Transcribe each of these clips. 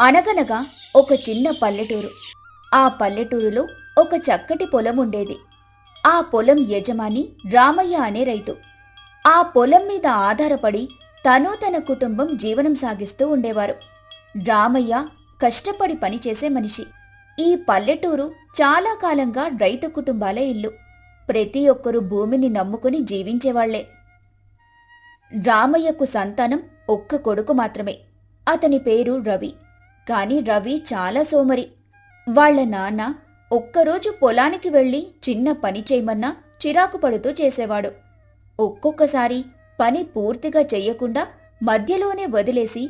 అనగనగా ఒక చిన్న పల్లెటూరు. ఆ పల్లెటూరులో ఒక చక్కటి పొలం ఉండేది. ఆ పొలం యజమాని రామయ్య అనే రైతు. ఆ పొలం మీద ఆధారపడి తను తన కుటుంబం జీవనం సాగిస్తూ ఉండేవారు. రామయ్య కష్టపడి పనిచేసే మనిషి. ఈ పల్లెటూరు చాలా కాలంగా రైతు కుటుంబాల ఇల్లు. ప్రతి ఒక్కరూ భూమిని నమ్ముకుని జీవించేవాళ్ళే. రామయ్యకు సంతానం ఒక్క కొడుకు మాత్రమే. అతని పేరు రవి. కాని రవి చాలా సోమరి. వాళ్ళ నాన్న ఒక్కరోజు పొలానికి వెళ్ళి చిన్న పని చేయమన్నా చిరాకు పడుతూ చేసేవాడు. ఒక్కొక్కసారి పని పూర్తిగా చెయ్యకుండా మధ్యలోనే వదిలేసి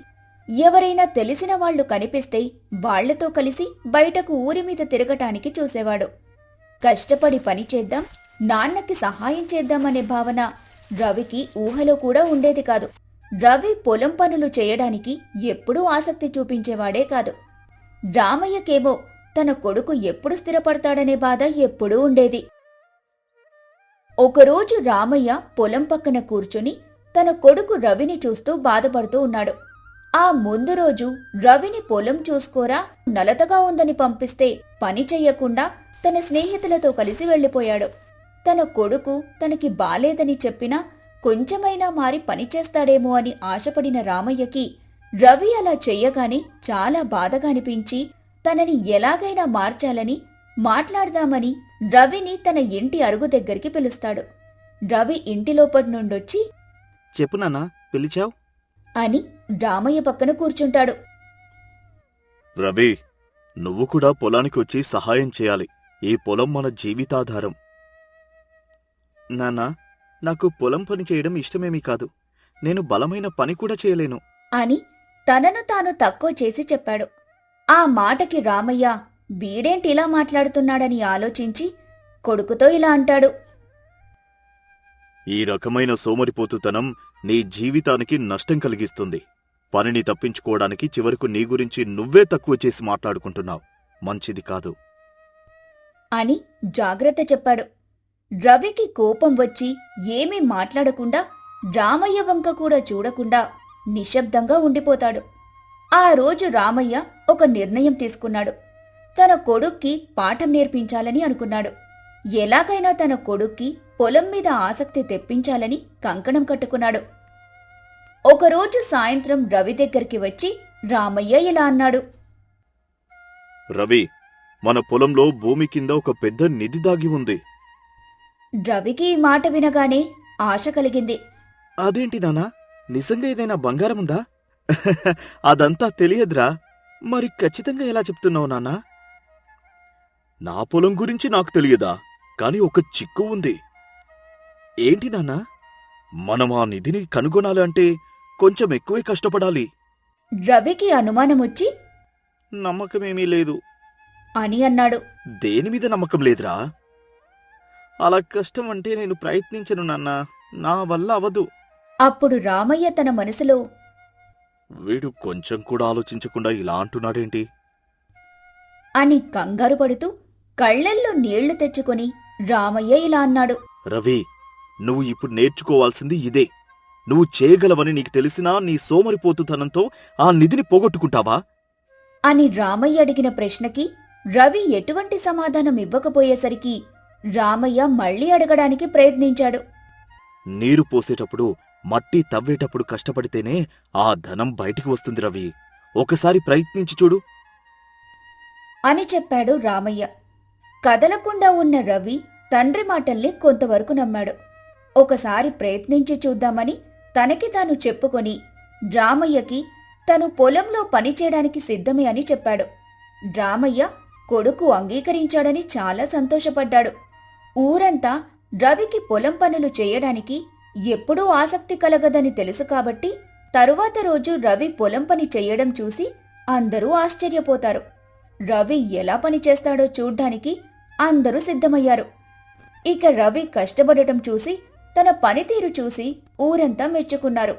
ఎవరైనా తెలిసిన వాళ్ళు కనిపిస్తే వాళ్ళతో కలిసి బయటకు ఊరి మీద తిరగటానికి చూసేవాడు. కష్టపడి పని చేద్దాం నాన్నకి సహాయం చేద్దామనే భావన రవికి ఊహలో కూడా ఉండేది కాదు. రవి పొలం పనులు చేయడానికి ఎప్పుడూ ఆసక్తి చూపించేవాడే కాదు. రామయ్యకేమో తన కొడుకు ఎప్పుడు స్థిరపడతాడనే బాధ ఎప్పుడూ ఉండేది. ఒకరోజు రామయ్య పొలం పక్కన కూర్చుని తన కొడుకు రవిని చూస్తూ బాధపడుతూ ఉన్నాడు. ఆ ముందు రోజు రవిని పొలం చూసుకోరా నలతగా ఉందని పంపిస్తే పని చెయ్యకుండా తన స్నేహితులతో కలిసి వెళ్ళిపోయాడు. తన కొడుకు తనకి బాలేదని చెప్పినా కొంచెమైనా మారి పనిచేస్తాడేమో అని ఆశపడిన రామయ్యకి రవి అలా చెయ్యగానే చాలా బాధగా అనిపించి తనని ఎలాగైనా మార్చాలని మాట్లాడదామని రవిని తన ఇంటి అరుగు దగ్గరికి పిలుస్తాడు. రవి ఇంటి లోపటి నుండొచ్చి చెప్పు నాన్న పిలిచావు? అని రామయ్య పక్కన కూర్చుంటాడు. రవి నువ్వు కూడా పొలానికి వచ్చి సహాయం చేయాలి. ఈ పొలం మన జీవితాధారం. నాన్న నాకు పొలం పని చేయడం ఇష్టమేమీ కాదు. నేను బలమైన పని కూడా చేయలేను. అని తనను తాను తక్కువ చేసి చెప్పాడు. ఆ మాటకి రామయ్య వీడేంటి ఇలా మాట్లాడుతున్నాడని ఆలోచించి కొడుకుతో ఇలా అంటాడు. ఈ రకమైన సోమరిపోతుతనం నీ జీవితానికి నష్టం కలిగిస్తుంది. పనిని తప్పించుకోవడానికి చివరకు నీ గురించి నువ్వే తక్కువ చేసి మాట్లాడుకుంటున్నావు. మంచిది కాదు. అని జాగ్రత్త చెప్పాడు. రవికి కోపం వచ్చి ఏమీ మాట్లాడకుండా రామయ్య వంక కూడా చూడకుండా నిశ్శబ్దంగా ఉండిపోతాడు. ఆ రోజు రామయ్య ఒక నిర్ణయం తీసుకున్నాడు. తన కొడుక్కి పాఠం నేర్పించాలని అనుకున్నాడు. ఎలాగైనా తన కొడుక్కి పొలం మీద ఆసక్తి తెప్పించాలని కంకణం కట్టుకున్నాడు. ఒకరోజు సాయంత్రం రవి దగ్గరికి వచ్చి రామయ్య ఇలా అన్నాడు. రవి మన పొలంలో భూమి కింద ఒక పెద్ద నిధి దాగి ఉంది. రవికి ఈ మాట వినగానే ఆశ కలిగింది. అదేంటి నానా? నిజంగా ఏదైనా బంగారం ఉందా? అదంతా తెలియదురా. మరి ఖచ్చితంగా ఎలా చెప్తున్నావు నాన్నా నా పొలం గురించి నాకు తెలియదా? కాని ఒక చిక్కు ఉంది. ఏంటి నాన్నా మనం ఆ నిధిని కనుగొనాలి అంటే కొంచెం ఎక్కువే కష్టపడాలి. రవికి అనుమానమొచ్చి నమ్మకమేమీ లేదు. అని అన్నాడు. దేని మీద నమ్మకం లేదురా? అలా కష్టం అంటే నేను ప్రయత్నించను నాన్నా. నా వల్ల అవదు. అప్పుడు రామయ్య తన మనసులో వీడు కొంచెం కూడా ఆలోచించకుండా ఇలా అంటున్నాడేంటి? అని కంగారు పడుతూ కళ్ళల్లో నీళ్ళు తెచ్చుకొని రామయ్య ఇలా అన్నాడు. రవి నువ్వు ఇప్పుడు నేర్చుకోవాల్సింది ఇదే. నువ్వు చేయగలవని నీకు తెలిసినా నీ సోమరిపోతుతనంతో ఆ నిధిని పోగొట్టుకుంటావా? అని రామయ్య అడిగిన ప్రశ్నకి రవి ఎటువంటి సమాధానం ఇవ్వకపోయేసరికి రామయ్య మళ్ళీ అడగడానికి ప్రయత్నించాడు. నీరు పోసేటప్పుడు మట్టి తవ్వేటప్పుడు కష్టపడితేనే ఆ ధనం బయటికి వస్తుంది రవి. ఒకసారి ప్రయత్నించి చూడు. అని చెప్పాడు రామయ్య. కదలకుండా ఉన్న రవి తండ్రి మాటల్ని కొంతవరకు నమ్మాడు. ఒకసారి ప్రయత్నించి చూద్దామని తనకి తాను చెప్పుకొని రామయ్యకి తను పొలంలో పనిచేయడానికి సిద్ధమే అని చెప్పాడు. రామయ్య కొడుకు అంగీకరించాడని చాలా సంతోషపడ్డాడు. ఊరంతా రవికి పొలం పనులు చేయడానికి ఎప్పుడూ ఆసక్తి కలగదని తెలుసు కాబట్టి తరువాత రోజు రవి పొలం పని చెయ్యడం చూసి అందరూ ఆశ్చర్యపోతారు. రవి ఎలా పని చేస్తాడో చూడ్డానికి అందరూ సిద్ధమయ్యారు. ఇక రవి కష్టపడటం చూసి తన పనితీరు చూసి ఊరంతా మెచ్చుకున్నారు.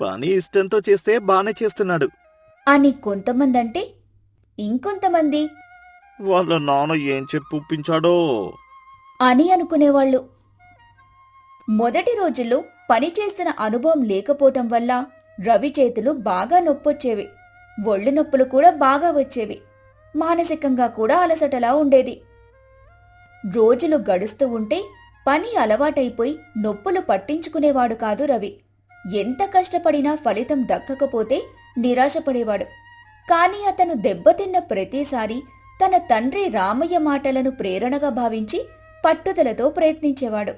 పని ఇష్టంతో చేస్తే బానే చేస్తున్నాడు. అని కొంతమందంటే ఇంకొంతమంది. వాళ్ళ నాన్న ఏం చెప్పి ఒప్పించాడో? అని అనుకునేవాళ్ళు. మొదటి రోజుల్లో పనిచేసిన అనుభవం లేకపోవటం వల్ల రవి చేతులు బాగా నొప్పొచ్చేవి. ఒళ్ళు నొప్పులు కూడా బాగా వచ్చేవి. మానసికంగా కూడా అలసటలా ఉండేది. రోజులు గడుస్తూ ఉంటే పని అలవాటైపోయి నొప్పులు పట్టించుకునేవాడు కాదు రవి. ఎంత కష్టపడినా ఫలితం దక్కకపోతే నిరాశపడేవాడు. కాని అతను దెబ్బతిన్న ప్రతిసారి తన తండ్రి రామయ్య మాటలను ప్రేరణగా భావించి పట్టుదలతో ప్రయత్నించేవాడు.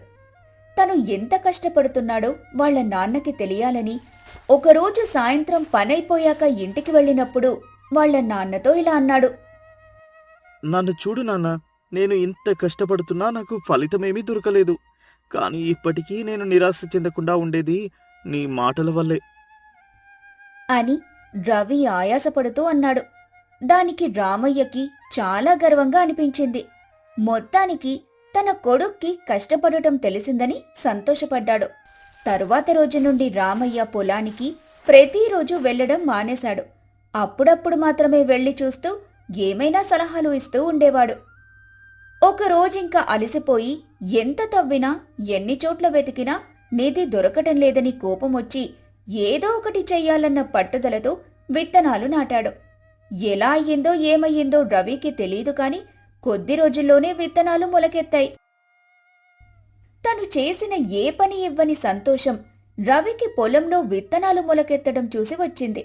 తను ఎంత కష్టపడుతున్నాడో వాళ్ళ నాన్నకి తెలియాలని ఒకరోజు సాయంత్రం పనైపోయాక ఇంటికి వెళ్ళినప్పుడు వాళ్ళ నాన్నతో ఇలా అన్నాడు. నన్ను చూడు నాన్న నేను ఇంత కష్టపడుతున్నా నాకు ఫలితమేమీ దొరకలేదు. కానీ ఇప్పటికీ నేను నిరాశ చెందకుండా ఉండేది నీ మాటల వల్లే. అని రవి ఆయాసపడుతూ అన్నాడు. దానికి రామయ్యకి చాలా గర్వంగా అనిపించింది. మొత్తానికి తన కొడుక్కి కష్టపడటం తెలిసిందని సంతోషపడ్డాడు. తరువాత రోజు నుండి రామయ్య పొలానికి ప్రతిరోజు వెళ్ళడం మానేశాడు. అప్పుడప్పుడు మాత్రమే వెళ్ళి చూస్తూ ఏమైనా సలహాలు ఇస్తూ ఉండేవాడు. ఒకరోజింక అలసిపోయి ఎంత తవ్వినా ఎన్ని చోట్ల వెతికినా నిధి దొరకటం లేదని కోపమొచ్చి ఏదో ఒకటి చెయ్యాలన్న పట్టుదలతో విత్తనాలు నాటాడు. ఎలా అయ్యిందో ఏమయ్యిందో రవికి తెలియదు కాని కొద్ది రోజుల్లోనే విత్తనాలు మొలకెత్తాయి. తను చేసిన ఏ పని ఇవ్వని సంతోషం రవికి పొలంలో విత్తనాలు మొలకెత్తడం చూసి వచ్చింది.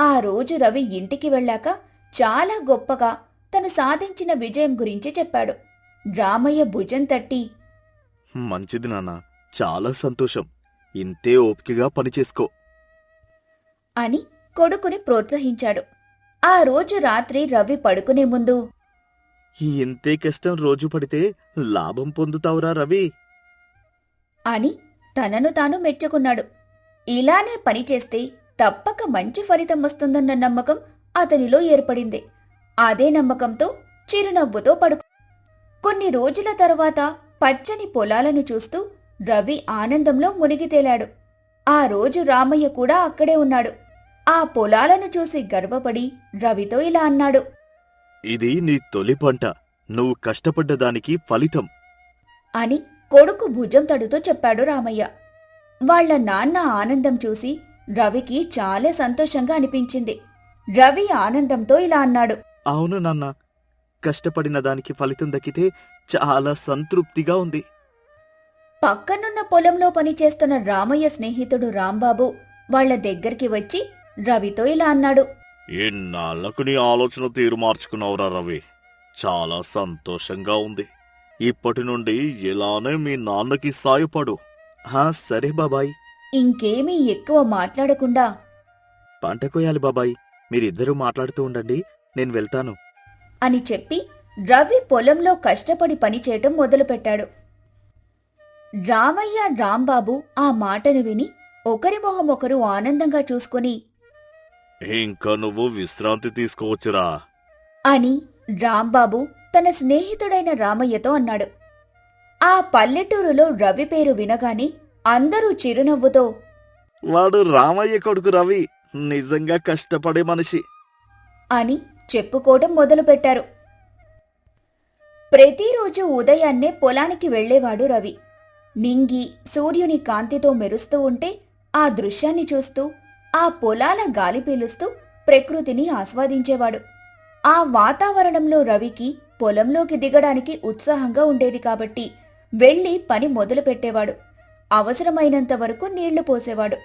ఆ రోజు రవి ఇంటికి వెళ్ళాక చాలా గొప్పగా తను సాధించిన విజయం గురించి చెప్పాడు. రామయ్య భుజం తట్టి మంచిది నాన్న చాలా సంతోషం. ఇంతే ఓపికగా పనిచేసుకో అని కొడుకుని ప్రోత్సహించాడు. ఆ రోజు రాత్రి రవి పడుకునే ముందు ఇంతే కష్టం రోజు పడితే లాభం పొందుతావురా రవి. అని తనను తాను మెచ్చుకున్నాడు. ఇలానే పనిచేస్తే తప్పక మంచి ఫలితం వస్తుందన్న నమ్మకం అతనిలో ఏర్పడింది. అదే నమ్మకంతో చిరునవ్వుతో పడుకు కొన్ని రోజుల తరువాత పచ్చని పొలాలను చూస్తూ రవి ఆనందంలో మునిగి తేలాడు. ఆ రోజు రామయ్య కూడా అక్కడే ఉన్నాడు. ఆ పొలాలను చూసి గర్వపడి రవితో ఇలా అన్నాడు. ఇది నీ తొలి పంట. నువ్వు కష్టపడ్డ దానికి ఫలితం. అని కొడుకు భుజం తడుతో చెప్పాడు రామయ్య. వాళ్ళ నాన్న ఆనందం చూసి రవికి చాలా సంతోషంగా అనిపించింది. రవి ఆనందంతో ఇలా అన్నాడు. అవును నాన్న. కష్టపడిన దానికి ఫలితం దక్కితే చాలా సంతృప్తిగా ఉంది. పక్కనున్న పొలంలో పనిచేస్తున్న రామయ్య స్నేహితుడు రాంబాబు వాళ్ళ దగ్గరికి వచ్చి రవితో ఇలా అన్నాడు. ఎన్నాళ్ళకు నీ ఆలోచన తీరు మార్చుకున్నావురా రవి? చాలా సంతోషంగా ఉంది. ఇప్పటి నుండి ఇలానే మీ నాన్నకి సాయపడు. హా సరే బాబాయ్. ఇంకేమీ ఎక్కువ మాట్లాడకుండా. పంట కోయాలి బాబాయ్. మీరిద్దరూ మాట్లాడుతూ ఉండండి. నేను వెళ్తాను. అని చెప్పి రవి పొలంలో కష్టపడి పనిచేయటం మొదలుపెట్టాడు. రామయ్య రాంబాబు ఆ మాటను విని ఒకరి మొహం ఒకరు ఆనందంగా చూసుకుని ఇంకా నువ్వు విశ్రాంతి తీసుకోవచ్చురా. అని రాంబాబు తన స్నేహితుడైన రామయ్యతో అన్నాడు. ఆ పల్లెటూరులో రవి పేరు వినగానే అందరూ చిరునవ్వుతో వాడు రామయ్య కొడుకు రవి నిజంగా కష్టపడే మనిషి. అని చెప్పుకోవడం మొదలుపెట్టారు. ప్రతిరోజు ఉదయాన్నే పొలానికి వెళ్ళేవాడు రవి. నింగి సూర్యుని కాంతితో మెరుస్తూ ఉంటే ఆ దృశ్యాన్ని చూస్తూ ఆ పొలాల గాలి పీలుస్తూ ప్రకృతిని ఆస్వాదించేవాడు. ఆ వాతావరణంలో రవికి పొలంలోకి దిగడానికి ఉత్సాహంగా ఉండేది కాబట్టి వెళ్ళి పని మొదలుపెట్టేవాడు అవసరమైనంత వరకు నీళ్ళు పోసేవాడు.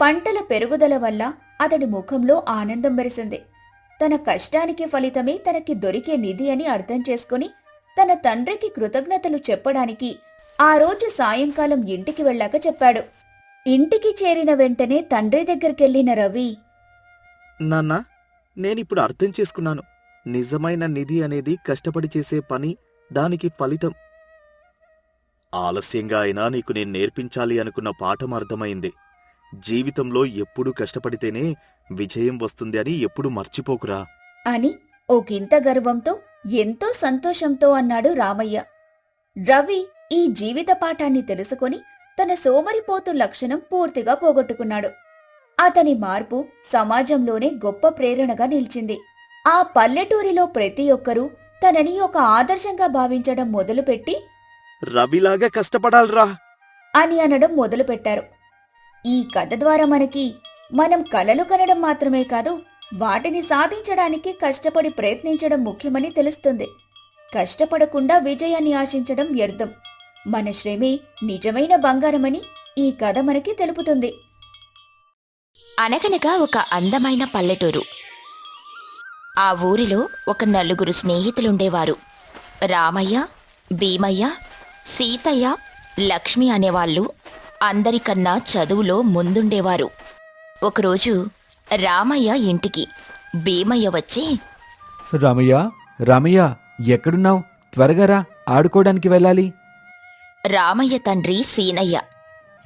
పంటల పెరుగుదల వల్ల అతడి ముఖంలో ఆనందం మెరిసింది. తన కష్టానికి ఫలితమే తనకి దొరికే నిధి అని అర్థం చేసుకుని తన తండ్రికి కృతజ్ఞతలు చెప్పడానికి ఆ రోజు సాయంకాలం ఇంటికి వెళ్ళాక చెప్పాడు. ఇంటికి చేరిన వెంటనే తండ్రి దగ్గరికెళ్ళిన రవి నాన్న నేనిప్పుడు అర్థం చేసుకున్నాను. నిజమైన నిధి అనేది కష్టపడి చేసే పని దానికి ఫలితం. ఆలస్యంగా అయినా నీకు నేను నేర్పించాలి అనుకున్న పాఠం అర్థమైంది. జీవితంలో ఎప్పుడూ కష్టపడితేనే విజయం వస్తుంది అని ఎప్పుడు మర్చిపోకురా. అని ఒకంత గర్వంతో ఎంతో సంతోషంతో అన్నాడు రామయ్య. రవి ఈ జీవిత పాఠాన్ని తెలుసుకొని తన సోమరిపోతు లక్షణం పూర్తిగా పోగొట్టుకున్నాడు. అతని మార్పు సమాజంలోనే గొప్ప ప్రేరణగా నిలిచింది. ఆ పల్లెటూరిలో ప్రతి ఒక్కరూ తనని ఒక ఆదర్శంగా భావించడం మొదలుపెట్టి రవిలాగా కష్టపడాలిరా. అని అనడం మొదలుపెట్టారు. ఈ కథ ద్వారా మనకి మనం కలలు కనడం మాత్రమే కాదు వాటిని సాధించడానికి కష్టపడి ప్రయత్నించడం ముఖ్యమని తెలుస్తుంది. కష్టపడకుండా విజయాన్ని ఆశించడం వ్యర్థం. మన శ్రమే నిజమైన బంగారమని ఈ కథ మనకి తెలుపుతుంది. అనగనగా ఒక అందమైన పల్లెటూరు. ఆ ఊరిలో ఒక నలుగురు స్నేహితులుండేవారు. రామయ్య భీమయ్య సీతయ్య లక్ష్మి అనేవాళ్ళు అందరికన్నా చదువులో ముందుండేవారు. ఒకరోజు రామయ్య ఇంటికి భీమయ్య వచ్చి రామయ్య రామయ్య ఎక్కడున్నావు? త్వరగా రా ఆడుకోవడానికి వెళ్ళాలి. రామయ్య తండ్రి సీనయ్య.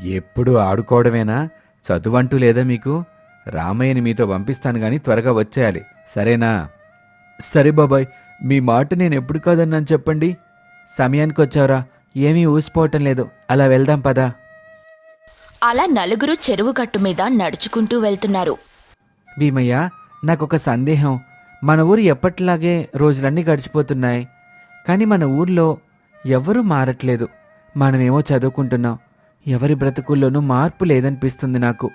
ఎప్పుడు ఆడుకోవడమేనా? చదువంటూ లేదా మీకు? రామయ్యని మీతో పంపిస్తాను గాని త్వరగా వచ్చేయాలి. సరేనా? సరే బాబాయ్ మీ మాట నేను ఎప్పుడు కాదన్నాను చెప్పండి. సమయానికి వచ్చావురా ఏమీ ఊసిపోవటం లేదు. అలా వెళ్దాం పదా. అలా నలుగురు చెరువు గట్టు మీద నడుచుకుంటూ వెళ్తున్నారు. భీమయ్య నాకొక సందేహం. మన ఊరు ఎప్పటిలాగే రోజులన్నీ గడిచిపోతున్నాయి. కానీ మన ఊర్లో ఎవరూ మారట్లేదు. మనమేమో చదువుకుంటున్నాం. ఎవరి బ్రతుకుల్లోనూ మార్పు లేదనిపిస్తుంది నాకు.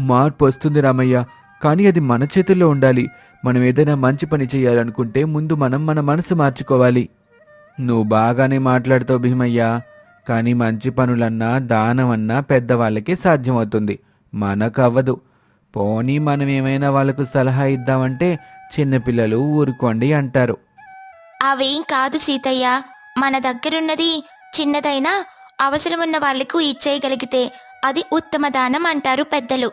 మార్పు వస్తుంది రామయ్య కానీ అది మన చేతుల్లో ఉండాలి. మనం ఏదైనా మంచి పని చేయాలనుకుంటే ముందు మనం మన మనసు మార్చుకోవాలి. నువ్వు బాగానే మాట్లాడుతావు భీమయ్య కానీ మంచి పనులన్నా దానమన్నా పెద్దవాళ్ళకే సాధ్యమవుతుంది. మనకు అవ్వదు. పోనీ మనం ఏమైనా వాళ్ళకు సలహా ఇద్దామంటే చిన్నపిల్లలు ఊరుకోండి అంటారు. అవేం కాదు సీతయ్య. మన దగ్గరున్నది చిన్నదైనా అవసరమున్న వాళ్ళకు ఇచ్చేయగలిగితే అది ఉత్తమ దానం అంటారు పెద్దలు.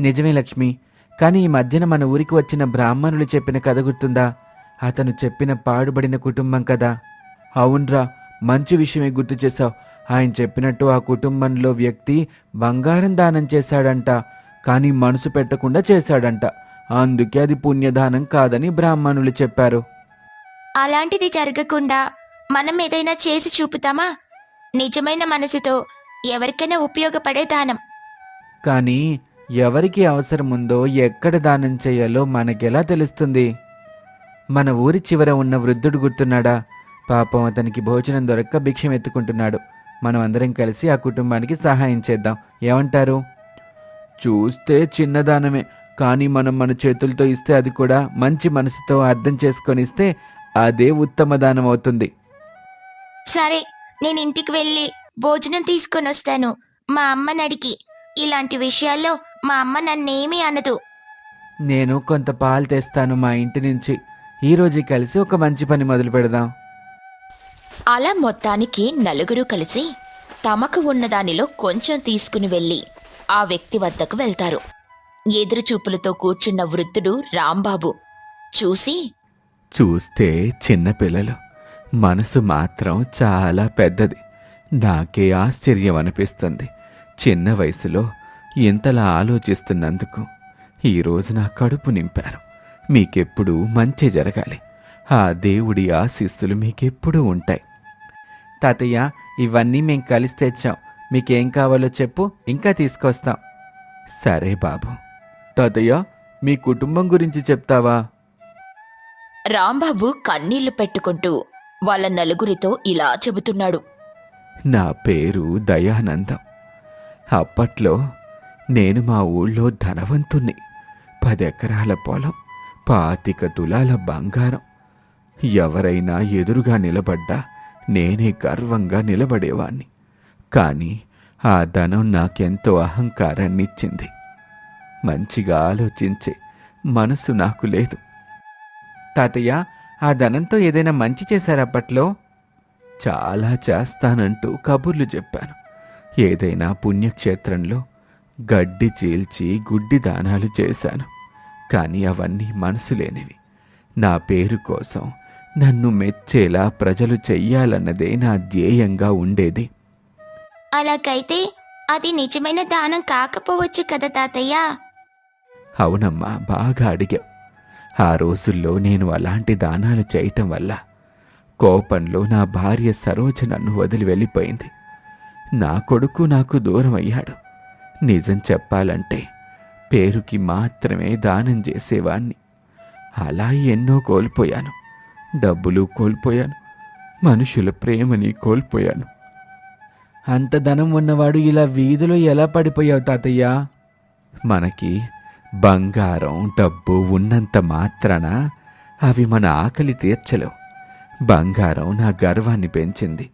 నిజమే లక్ష్మి కానీ ఈ మధ్యన మన ఊరికి వచ్చిన బ్రాహ్మణులు చెప్పిన కథ గుర్తుందా? అతను చెప్పిన పాడుబడిన కుటుంబం కదా. అవునరా మంచి విషయమే గుర్తు చేశావు. ఆయన చెప్పినట్టు ఆ కుటుంబంలో వ్యక్తి బంగారం దానం చేశాడంట కానీ మనసు పెట్టకుండా చేశాడంట. అందుకే అది పుణ్యదానం కాదని బ్రాహ్మణులు చెప్పారు. అలాంటిది జరగకుండా మనం ఏదైనా చేసి చూపుతామా? నిజమైన మనసుతో ఎవరికైనా ఉపయోగపడే దానం. కానీ ఎవరికి అవసరం ఉందో ఎక్కడ దానం చేయాలో మనకెలా తెలుస్తుంది? మన ఊరి చివర ఉన్న వృద్ధుడు గుర్తున్నాడా? పాపం అతనికి భోజనం దొరక్క భిక్షం ఎత్తుకుంటున్నాడు మనం అందరం కలిసి ఆ కుటుంబానికి సహాయం చేద్దాం. ఏమంటారు? చూస్తే చిన్నదానమే కానీ మనం మన చేతులతో ఇస్తే అది కూడా మంచి మనసుతో అర్థం చేసుకొని ఇస్తే అదే ఉత్తమ దానం అవుతుంది సరే నేను ఇంటికి వెళ్ళి భోజనం తీసుకొని వస్తాను. మా అమ్మని అడిగి ఇలాంటి విషయాల్లో మా అమ్మ నన్నేమీ అనదు. నేను కొంత పాలు తెస్తాను మా ఇంటి నుంచి. ఈ రోజు కలిసి ఒక మంచి పని మొదలు పెడదాం. అలా మొత్తానికి నలుగురు కలిసి తమకు ఉన్న దానిలో కొంచెం తీసుకుని వెళ్ళి ఆ వ్యక్తి వద్దకు వెళ్తారు. ఎదురుచూపులతో కూర్చున్న వృద్ధుడు రాంబాబు. చూసి చూస్తే చిన్నపిల్లలు మనసు మాత్రం చాలా పెద్దది. నాకే ఆశ్చర్యం అనిపిస్తుంది చిన్న వయసులో ఇంతలా ఆలోచిస్తున్నందుకు. ఈరోజు నా కడుపు నింపారు. మీకెప్పుడూ మంచి జరగాలి. ఆ దేవుడి ఆశీస్సులు మీకెప్పుడూ ఉంటాయి. తాతయ్య ఇవన్నీ మేం కలిసి తెచ్చాం. మీకేం కావాలో చెప్పు ఇంకా తీసుకొస్తాం. సరే బాబు. తాతయ్య మీ కుటుంబం గురించి చెప్తావా? రాంబాబు కన్నీళ్ళు పెట్టుకుంటూ వాళ్ళ నలుగురితో ఇలా చెబుతున్నాడు. నా పేరు దయానందం. అప్పట్లో నేను మా ఊళ్ళో ధనవంతుణ్ణి. పదెకరాల పొలం పాతిక తులాల బంగారం. ఎవరైనా ఎదురుగా నిలబడ్డా నేనే గర్వంగా నిలబడేవాణ్ణి. కానీ ఆ ధనం నాకెంతో అహంకారాన్నిచ్చింది. మంచిగా ఆలోచించే మనసు నాకు లేదు. తాతయ్య ఆ ధనంతో ఏదైనా మంచి చేశారప్పట్లో చాలా చేస్తానంటూ కబుర్లు చెప్పాను. ఏదైనా పుణ్యక్షేత్రంలో గడ్డి చీల్చి గుడ్డి దానాలు చేశాను. కానీ అవన్నీ మనసు లేనివి. నా పేరు కోసం నన్ను మెచ్చేలా ప్రజలు చెయ్యాలన్నదే నా ధ్యేయంగా ఉండేది. అలాగైతే అది నిజమైన దానం కాకపోవచ్చు కదా తాతయ్య? అవునమ్మా బాగా అడిగావు ఆ రోజుల్లో నేను అలాంటి దానాలు చేయటం వల్ల కోపంలో నా భార్య సరోజ నన్ను వదిలి వెళ్ళిపోయింది. నా కొడుకు నాకు దూరం అయ్యాడు. నిజం చెప్పాలంటే పేరుకి మాత్రమే దానం చేసేవాణ్ణి. అలా ఎన్నో కోల్పోయాను. డబ్బులు కోల్పోయాను. మనుషుల ప్రేమని కోల్పోయాను. అంత ధనం ఉన్నవాడు ఇలా వీధిలో ఎలా పడిపోయావు తాతయ్య? మనకి బంగారం డబ్బు ఉన్నంత మాత్రాన అవి మన ఆకలి తీర్చలేవు. బంగారం నా గర్వాన్ని పెంచింది.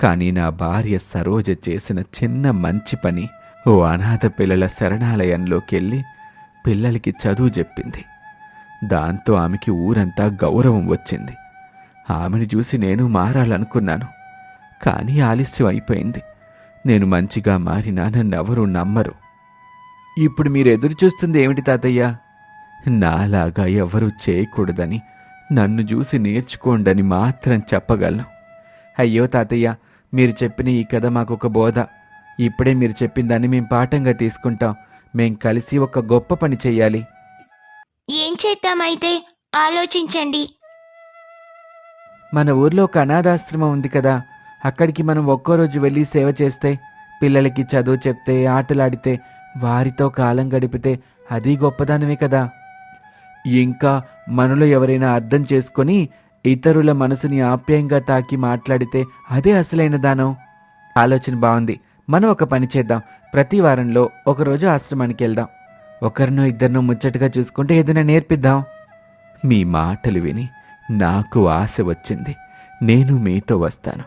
కానీ నా భార్య సరోజ చేసిన చిన్న మంచి పని ఓ అనాథ పిల్లల శరణాలయంలోకెళ్ళి పిల్లలకి చదువు చెప్పింది. దాంతో ఆమెకి ఊరంతా గౌరవం వచ్చింది. ఆమెను చూసి నేను మారాలనుకున్నాను. కానీ ఆలస్యం అయిపోయింది. నేను మంచిగా మారినా నన్నెవరూ నమ్మరు. ఇప్పుడు మీరు ఎదురు చూస్తుంది ఏమిటి తాతయ్య? నాలాగా ఎవరూ చేయకూడదని నన్ను చూసి నేర్చుకోండని మాత్రం చెప్పగలను. అయ్యో తాతయ్య మీరు చెప్పిన ఈ కథ మాకొక బోధ. ఇప్పుడే మీరు చెప్పిన దాన్ని మేం పాఠంగా తీసుకుంటాం. మేం కలిసి ఒక గొప్ప పని చెయ్యాలి. ఏం చేద్దామైతే ఆలోచించండి. మన ఊర్లో ఒక అనాథాశ్రమం ఉంది కదా. అక్కడికి మనం ఒక్కో రోజు వెళ్ళి సేవ చేస్తే పిల్లలకి చదువు చెప్తే ఆటలాడితే వారితో కాలం గడిపితే అది గొప్పదానమే కదా. ఇంకా మనలో ఎవరైనా అర్థం చేసుకొని ఇతరుల మనసుని ఆప్యాయంగా తాకి మాట్లాడితే అదే అసలైన దానం. ఆలోచన బాగుంది మనం ఒక పని చేద్దాం. ప్రతి వారంలో ఒకరోజు ఆశ్రమానికి వెళ్దాం. ఒకరినో ఇద్దరినో ముచ్చటగా చూసుకుంటే ఏదైనా నేర్పిద్దాం. మీ మాటలు విని నాకు ఆశ వచ్చింది. నేను మీతో వస్తాను.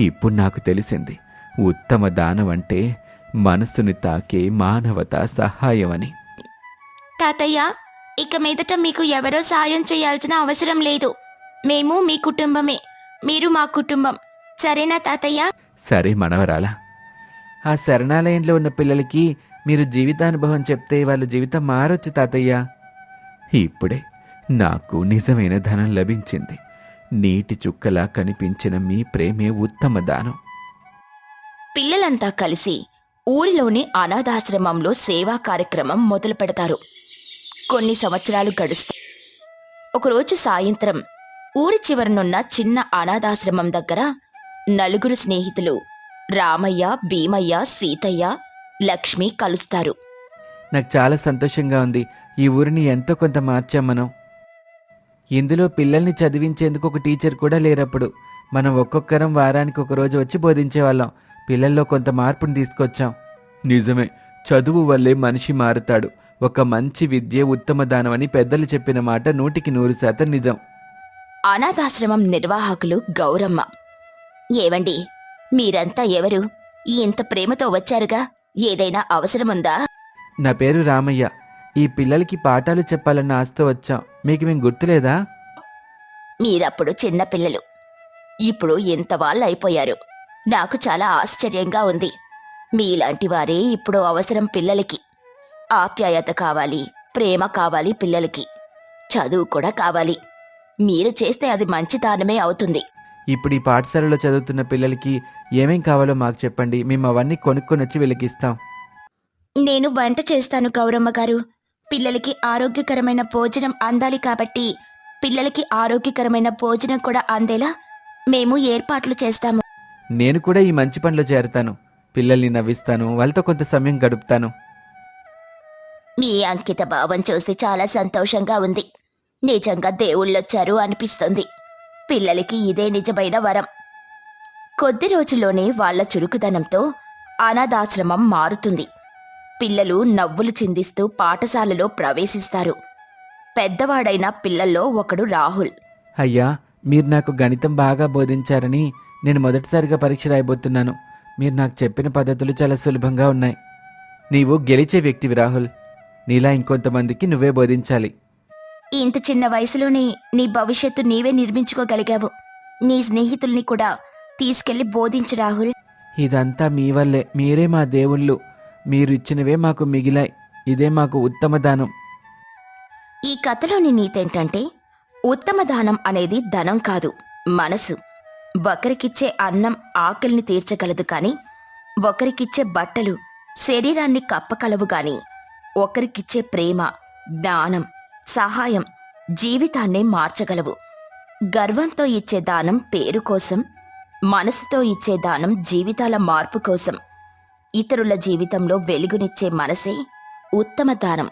ఇప్పుడు నాకు తెలిసింది ఉత్తమ దానం అంటే మనసుని తాకే మానవత సహాయం అని తాతయ్య ఇక మీదట మీకు ఎవరో సాయం చేయాల్సిన అవసరం లేదు. మేము మీ కుటుంబమే. మీరు మా కుటుంబం. సరేనా తాతయ్య? సరే మనవరాలా. ఆ శరణాలయంలో ఉన్న పిల్లలకి మీరు జీవితానుభవం చెప్తే వాళ్ళ జీవితం మారొచ్చు తాతయ్య. ఇప్పుడే నాకు నిజమైన ధనం లభించింది. నీటి చుక్కలా కనిపించిన మీ ప్రేమే ఉత్తమ దానం. పిల్లలంతా కలిసి ఊరిలోని అనాథాశ్రమంలో సేవా కార్యక్రమం మొదలు పెడతారు. కొన్ని సంవత్సరాలు గడుస్తాయి ఒకరోజు సాయంత్రం ఊరి చివరనున్న చిన్న అనాథాశ్రమం దగ్గర నలుగురు స్నేహితులు రామయ్య భీమయ్య సీతయ్య లక్ష్మి కలుస్తారు. నాకు చాలా సంతోషంగా ఉంది. ఈ ఊరిని ఎంతో కొంత మార్చాం మనం ఇందులో పిల్లల్ని చదివించేందుకు ఒక టీచర్ కూడా లేరప్పుడు. మనం ఒక్కొక్కరం వారానికి ఒక రోజు వచ్చి బోధించేవాళ్ళం. పిల్లల్లో కొంత మార్పుని తీసుకొచ్చాం. నిజమే చదువు వల్లే మనిషి మారుతాడు. ఒక మంచి విద్య ఉత్తమ దానమని పెద్దలు చెప్పిన మాట నూటికి నూరు శాతం నిజం. అనాథాశ్రమం నిర్వాహకులు గౌరమ్మ. ఏవండి మీరంతా ఎవరు? ఇంత ప్రేమతో వచ్చారుగా? ఏదైనా అవసరముందా? నా పేరు రామయ్య. ఈ పిల్లలకి పాఠాలు చెప్పాలన్న ఆశతో వచ్చాం. మీకు మేము గుర్తులేదా? మీరప్పుడు చిన్నపిల్లలు ఇప్పుడు ఇంత వాళ్ళు అయిపోయారు నాకు చాలా ఆశ్చర్యంగా ఉంది. మీలాంటి వారే ఇప్పుడు అవసరం పిల్లలకి. ఆప్యాయత కావాలి ప్రేమ కావాలి పిల్లలకి. చదువు కూడా కావాలి. మీరు చేస్తే అది మంచితనమే అవుతుంది. ఇప్పుడు ఈ పాఠశాలలో చదువుతున్న పిల్లలకి ఏమేం కావాలో మాకు చెప్పండి. మేము అవన్నీ కొనుక్కొని వచ్చి వీళ్ళకి ఇస్తాం. నేను వంట చేస్తాను గౌరమ్మ గారు. పిల్లలకి ఆరోగ్యకరమైన భోజనం అందాలి కాబట్టి పిల్లలకి ఆరోగ్యకరమైన భోజనం కూడా అందేలా మేము ఏర్పాట్లు చేస్తాము. నేను కూడా ఈ మంచి పనిలో చేరతాను. పిల్లల్ని నవ్విస్తాను వాళ్ళతో కొంత సమయం గడుపుతాను. మీ అంకిత భావం చూసి చాలా సంతోషంగా ఉంది. నిజంగా దేవుళ్ళొచ్చారు అనిపిస్తుంది. పిల్లలకి ఇదే నిజమైన వరం. కొద్ది రోజుల్లోనే వాళ్ళ చురుకుదనంతో అనాథాశ్రమం మారుతుంది. పిల్లలు నవ్వులు చిందిస్తూ పాఠశాలలో ప్రవేశిస్తారు. పెద్దవాడైన పిల్లల్లో ఒకడు రాహుల్. అయ్యా మీరు నాకు గణితం బాగా బోధించారని నేను మొదటిసారిగా పరీక్ష రాయబోతున్నాను. మీరు నాకు చెప్పిన పద్ధతులు చాలా సులభంగా ఉన్నాయి. నీవు గెలిచే వ్యక్తివి రాహుల్. నీలా ఇంకొంతమందికి నువ్వే బోధించాలి. ఇంత చిన్న వయసులోనే నీ భవిష్యత్తు నీవే నిర్మించుకోగలిగావు. నీ స్నేహితుల్ని కూడా తీసుకెళ్ళి బోధించు రాహుల్. ఇదంతా మీ వల్లే. మీరే మా దేవుళ్ళు. మీరు ఇచ్చినవే మాకు మిగిలాయి. ఇదే మాకు ఉత్తమ దానం. ఈ కథలోని నీతేంటంటే ఉత్తమ దానం అనేది ధనం కాదు మనసు. ఒకరికిచ్చే అన్నం ఆకలిని తీర్చగలదు కాని ఒకరికిచ్చే బట్టలు శరీరాన్ని కప్పగలవు గాని ఒకరికిచ్చే ప్రేమ జ్ఞానం సహాయం జీవితాన్నే మార్చగలవు. గర్వంతో ఇచ్చే దానం పేరు కోసం మనసుతో ఇచ్చే దానం జీవితాల మార్పు కోసం. ఇతరుల జీవితంలో వెలుగునిచ్చే మనసే ఉత్తమ దానం.